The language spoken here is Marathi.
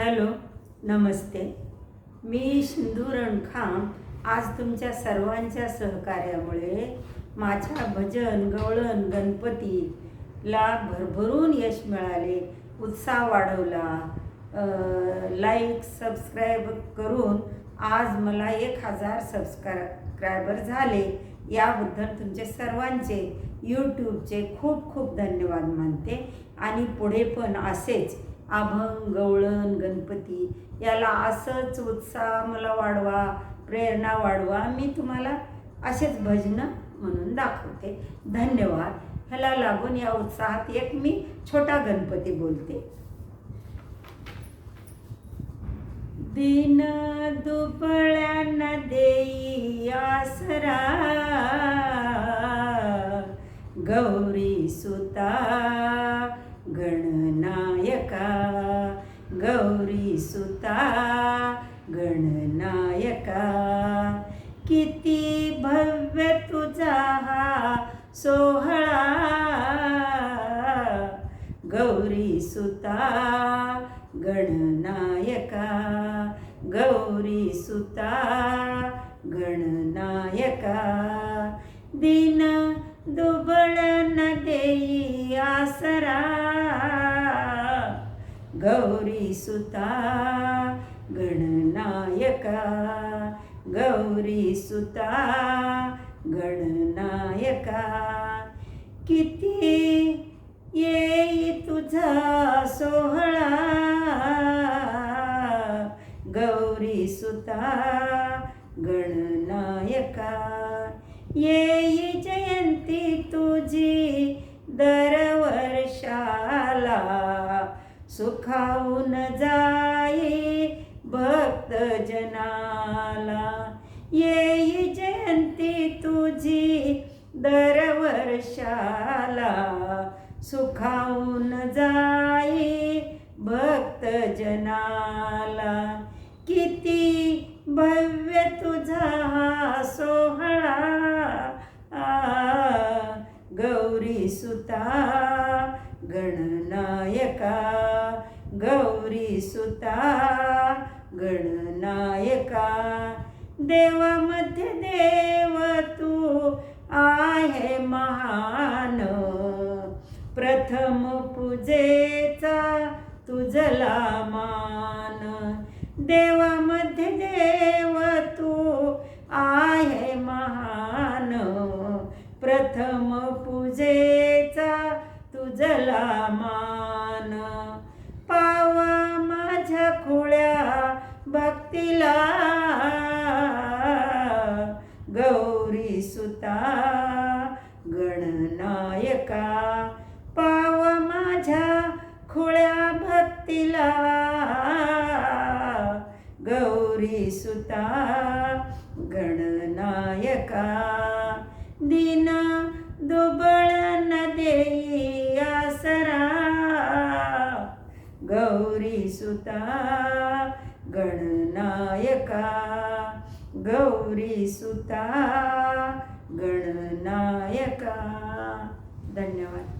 हॅलो नमस्ते. मी सिंधू रणखाम आज तुमच्या सर्वांच्या सहकार्यामुळे माझ्या भजन गवळण गणपतीला भरभरून यश मिळाले. उत्साह वाढवला. लाईक सबस्क्राईब करून आज मला एक हजार सबस्क्रायबर झाले. याबद्दल तुमचे सर्वांचे यूट्यूबचे खूप खूप धन्यवाद मानते. आणि पुढे पण असेच अभंग गवळण गणपती याला असंच उत्साह मला वाढवा प्रेरणा वाढवा मी तुम्हाला असेच भजनं म्हणून दाखवते. धन्यवाद. ह्याला लागून या उत्साहात एक मी छोटा गणपती बोलते. दिन दुपळ्यांना देई आसरा गौरी सुता गणनायका गौरी सुता गणनायका किती भव्य तुझा हा सोहळा. गौरी सुता गणनायका गौरी सुता गणनायका दिन दुबळन देई आसरा. गौरी सुता गणनायका. गौरी सुता गणनायका. किती येई तुझा सोहळा. गौरी सुता गणनायका. येई दरवर्षाला सुखावून जाई भक्त जनाला. येई जयंती तुझी दरवर्षाला सुखावून जाई भक्त जनाला. किती भव्य तुझा सोहळा आ, गौरी सुता गणनायका गौरी सुता गणनायका देवामध्ये देव तू आहे महान प्रथम पूजेचा तुझला मान देवामध्ये देव पूजेचा तुझला मान. पावा माझ्या खुळ्या भक्तीला. गौरी सुता गणनायका. पाव माझ्या खुळ्या भक्तीला. गौरी सुता गणनायका. दिना दुबळन देई आसरा. गौरी सुता गणनायका. गौरी सुता गणनायका. धन्यवाद.